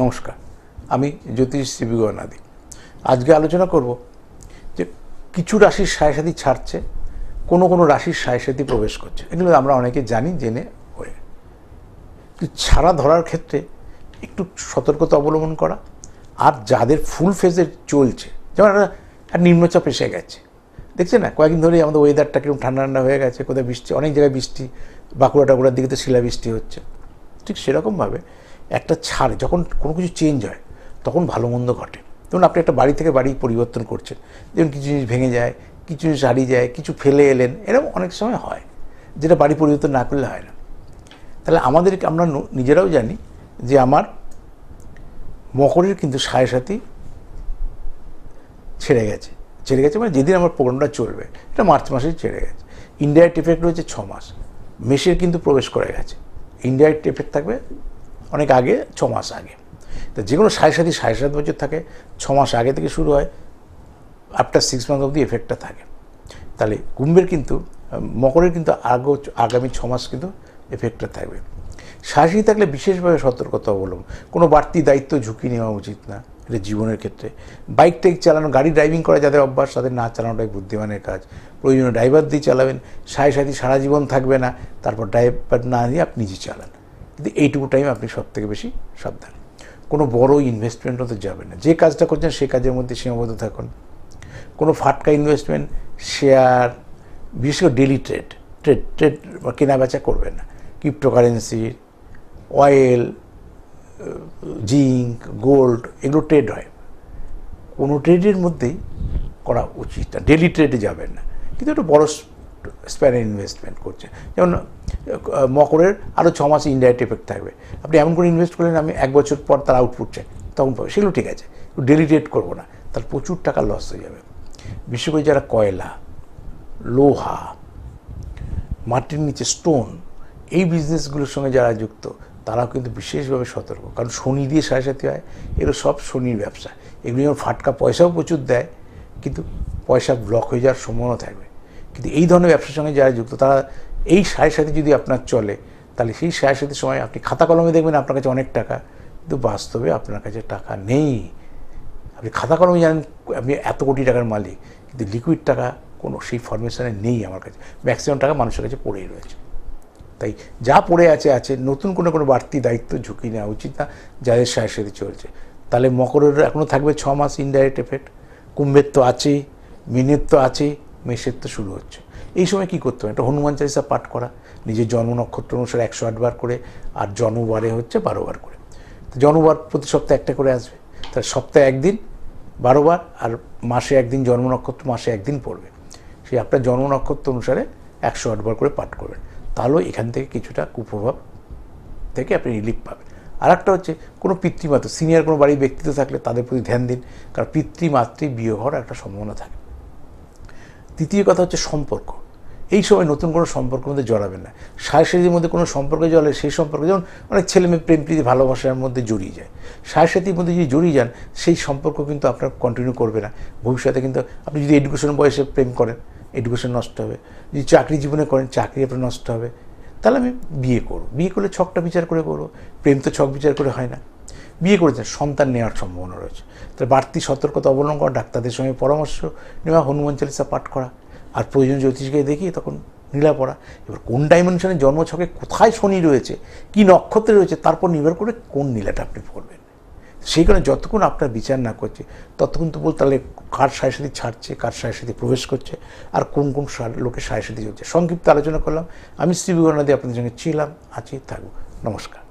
নমস্কার, আমি জ্যোতিষ শিবি গণাদি আজকে আলোচনা করব যে কিছু রাশির সাথী ছাড়ছে, কোনো কোনো রাশির সাথী প্রবেশ করছে। এগুলো আমরা অনেকে জানি, জেনে হয়ে। ছাড়া ধরার ক্ষেত্রে একটু সতর্কতা অবলম্বন করা, আর যাদের ফুল ফেজে চলছে, যেমন একটা নিম্নচাপ এসে গেছে। দেখছে না? কয়েকদিন ধরেই আমাদের ওয়েদারটা কীরকম ঠান্ডা ঠান্ডা হয়ে গেছে, কোথায় বৃষ্টি, অনেক জায়গায় বৃষ্টি বাঁকুড়া টাকুড়ার দিকে তো শিলাবৃষ্টি হচ্ছে। ঠিক সেরকমভাবে একটা ছাড়ে, যখন কোনো কিছু চেঞ্জ হয়, তখন ভালো মন্দ ঘটে। যেমন আপনি একটা বাড়ি থেকে বাড়ি পরিবর্তন করছেন, যেমন কিছু জিনিস ভেঙে যায়, কিছু জিনিস হারিয়ে যায়, কিছু ফেলে এলেন, এরকম অনেক সময় হয়, যেটা বাড়ি পরিবর্তন না করলে হয় না। তাহলে আমাদের আমরা নিজেরাও জানি যে আমার মকরের কিন্তু সাড়ে সাথী ছেড়ে গেছে। ছেড়ে গেছে মানে যেদিন আমার প্রোগ্রামটা চলবে, এটা মার্চ মাসেই ছেড়ে গেছে। ইন্ডাইরেক্ট এফেক্ট রয়েছে ছ মাস। মেষের কিন্তু প্রবেশ করে গেছে। ইনডাইরেক্ট এফেক্ট থাকবে অনেক আগে, ছ মাস আগে। তো যে কোনো সাড়ে সাথী সাড়ে সাত বছর থাকে, ছ মাস আগে থেকে শুরু হয় আফটার সিক্স মান্থ অবধি এফেক্টটা থাকে। তাহলে কুম্ভের কিন্তু, মকরের কিন্তু আগো, আগামী ছ মাস কিন্তু এফেক্টটা থাকবে। সাহসী থাকলে বিশেষভাবে সতর্কতা অবলম্বন। কোনো বাড়তি দায়িত্ব ঝুঁকি নেওয়া উচিত না, এটা জীবনের ক্ষেত্রে। বাইক টাইক চালানো, গাড়ি ড্রাইভিং করা যাদের অভ্যাস, তাদের না চালানোটাই বুদ্ধিমানের কাজ। প্রয়োজনীয় ড্রাইভার দিয়ে চালাবেন সাথে সাথে সারা জীবন থাকবে না, তারপর ড্রাইভার না দিয়ে আপনি নিজে চালান। কিন্তু এইটুকু টাইম আপনি সব থেকে বেশি সাবধান। কোনো বড় ইনভেস্টমেন্ট হতে যাবে না। যে কাজটা করছেন সেই কাজের মধ্যে সীমাবদ্ধ থাকুন। কোনো ফাটকা ইনভেস্টমেন্ট শেয়ার বিশেষ করে ডেলি ট্রেড ট্রেড ট্রেড কেনা বেচা করবেন না। ক্রিপ্টোকারেন্সি অয়েল জিঙ্ক গোল্ড এগুলো ট্রেড হয়। কোনো ট্রেডের মধ্যেই করা উচিত না। ডেলি ট্রেডে যাবেন না। কিন্তু একটু বড় স্প্যানে ইনভেস্টমেন্ট করছে। যেমন মকরের আরও ছ মাসে ইনডাইরেক্ট এফেক্ট থাকবে। আপনি এমন করে ইনভেস্ট করলেন, আমি এক বছর পর তার আউটপুট চাই তখন পাবো। সেগুলো ঠিক আছে ডেলিটেট করব না। তার প্রচুর টাকা লস হয়ে যাবে। বিশেষ করে যারা কয়লা, লোহা, মাটির নিচে স্টোন এই বিজনেসগুলোর সঙ্গে যারা যুক্ত, তারাও কিন্তু বিশেষভাবে সতর্ক। কারণ শনি দিয়ে সাড়ে সাথে হয়, এগুলো সব শনির ব্যবসা। এগুলো যেমন ফাটকা পয়সাও প্রচুর দেয়, কিন্তু পয়সা ব্লক হয়ে যাওয়ার সম্ভাবনা থাকবে। কিন্তু এই ধরনের ব্যবসার সঙ্গে যারা যুক্ত, তারা এই সায়ের সাথে যদি আপনার চলে, তাহলে সেই সায়ের সাথে সময় আপনি খাতা কলমে দেখবেন আপনার কাছে অনেক টাকা, কিন্তু বাস্তবে আপনার কাছে টাকা নেই। আপনি খাতা কলমে জানেন আপনি এত কোটি টাকার মালিক, কিন্তু লিকুইড টাকা কোনো, সেই ফরমেশনে নেই আমার কাছে। ম্যাক্সিমাম টাকা মানুষের কাছে পড়েই রয়েছে। তাই যা পড়ে আছে আছে। নতুন কোনো কোনো বাড়তি দায়িত্ব ঝুঁকি নেওয়া উচিত না, যাদের সাথে সাথে চলছে। তাহলে মকরের এখনও থাকবে ছ মাস ইনডাইরেক্ট এফেক্ট কুম্ভের তো আছেই, মিনের তো আছেই। মেষের তো শুরু হচ্ছে। এই সময় কী করতে হবে? একটা হনুমান চালিসা পাঠ করা, নিজের জন্ম নক্ষত্র অনুসারে একশো আটবার করে আর জন্মবারে হচ্ছে বারোবার করে। তো জন্মবার প্রতি সপ্তাহে একটা করে আসবে। তাহলে সপ্তাহে একদিন বারোবার আর মাসে একদিন জন্ম নক্ষত্র মাসে একদিন পড়বে। সেই আপনার জন্ম নক্ষত্র অনুসারে একশো আটবার করে পাঠ করবেন। তাহলেও এখান থেকে কিছুটা কুপ্রভাব থেকে আপনি রিলিফ পাবেন। আর একটা হচ্ছে, কোনো পিতৃমাতৃ সিনিয়র কোনো বাড়ির ব্যক্তিত্ব থাকলে তাদের প্রতি ধ্যান দিন। কারণ পিতৃমাতৃ বিয়ে হওয়ার একটা সম্ভাবনা থাকে। তৃতীয় কথা হচ্ছে সম্পর্ক। এই সময় নতুন কোনো সম্পর্কের মধ্যে জড়াবে না। সাথীর মধ্যে কোনো সম্পর্কে জড়ালে সেই সম্পর্কে যেমন অনেক ছেলে মেয়ে প্রেম প্রীতি ভালোবাসার মধ্যে জড়িয়ে যায়। সাথীর মধ্যে যদি জড়িয়ে যান, সেই সম্পর্ক কিন্তু আপনার কন্টিনিউ করবে না। ভবিষ্যতে কিন্তু আপনি যদি এডুকেশন বয়সে প্রেম করেন এডুকেশন নষ্ট হবে। যদি চাকরি জীবনে করেন, চাকরি আপনার নষ্ট হবে। তাহলে আমি বিয়ে করো বিয়ে করলে ছকটা বিচার করে করব। প্রেম তো ছক বিচার করে হয় না। বিয়ে করেছেন সন্তান নেওয়ার সম্ভাবনা রয়েছে। তাহলে বাড়তি সতর্কতা অবলম্বন করা, ডাক্তারদের সঙ্গে পরামর্শ নেওয়া, হনুমান চালিসা পাঠ করা, আর প্রয়োজন জ্যোতিষকে দেখি তখন নীলা পড়া। এবার কোন ডাইমেনশনে জন্মছকে কোথায় শনি রয়েছে, কি নক্ষত্রে রয়েছে, তারপর নির্ভর করে কোন নীলাটা আপনি পড়বেন। সেই কারণে যতক্ষণ আপনার বিচার না করছে, ততক্ষণ তো বল তাহলে কার সাথে ছাড়ছে, কার সাথে প্রবেশ করছে, আর কোন কোন লোকের সাথে চলছে সংক্ষিপ্ত আলোচনা করলাম। আমি শ্রী বিবরণাদি আপনাদের সঙ্গে ছিলাম, আছি, থাকব। নমস্কার।